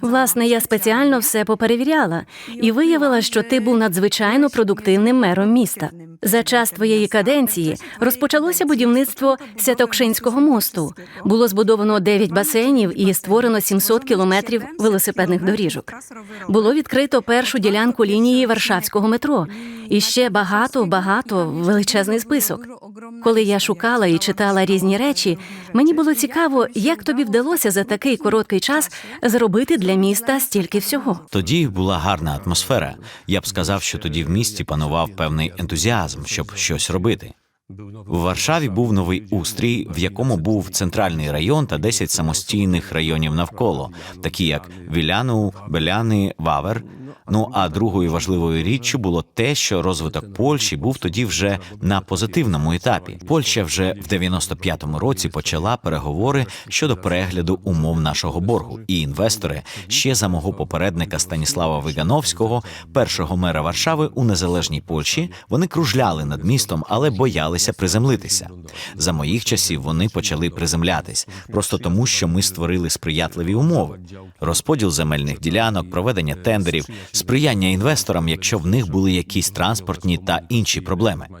Власне, я спеціально все поперевіряла і виявила, що ти був надзвичайно продуктивним мером міста. За час твоєї каденції розпочалося будівництво Святокшинського мосту. Було збудовано 9 басейнів і створено 700 кілометрів велосипедних доріжок. Було відкрито першу ділянку лінії Варшавського метро. І ще багато, багато величезний список. Коли я шукала і читала різні речі, мені було цікаво, як тобі вдалося за такий короткий час зробити для міста стільки всього. Тоді була гарна атмосфера. Я б сказав, що тоді в місті панував певний ентузіазм, щоб щось робити. У Варшаві був новий устрій, в якому був центральний район та 10 самостійних районів навколо, такі як Віляну, Беляни, Вавер. Ну а другою важливою річчю було те, що розвиток Польщі був тоді вже на позитивному етапі. Польща вже в 95-му році почала переговори щодо перегляду умов нашого боргу, і інвестори ще за мого попередника Станіслава Вигановського, першого мера Варшави у незалежній Польщі, вони кружляли над містом, але боялися приземлитися. За моїх часів вони почали приземлятись просто тому, що ми створили сприятливі умови: розподіл земельних ділянок, проведення тендерів, сприяння інвесторам, якщо в них були якісь транспортні та інші проблеми.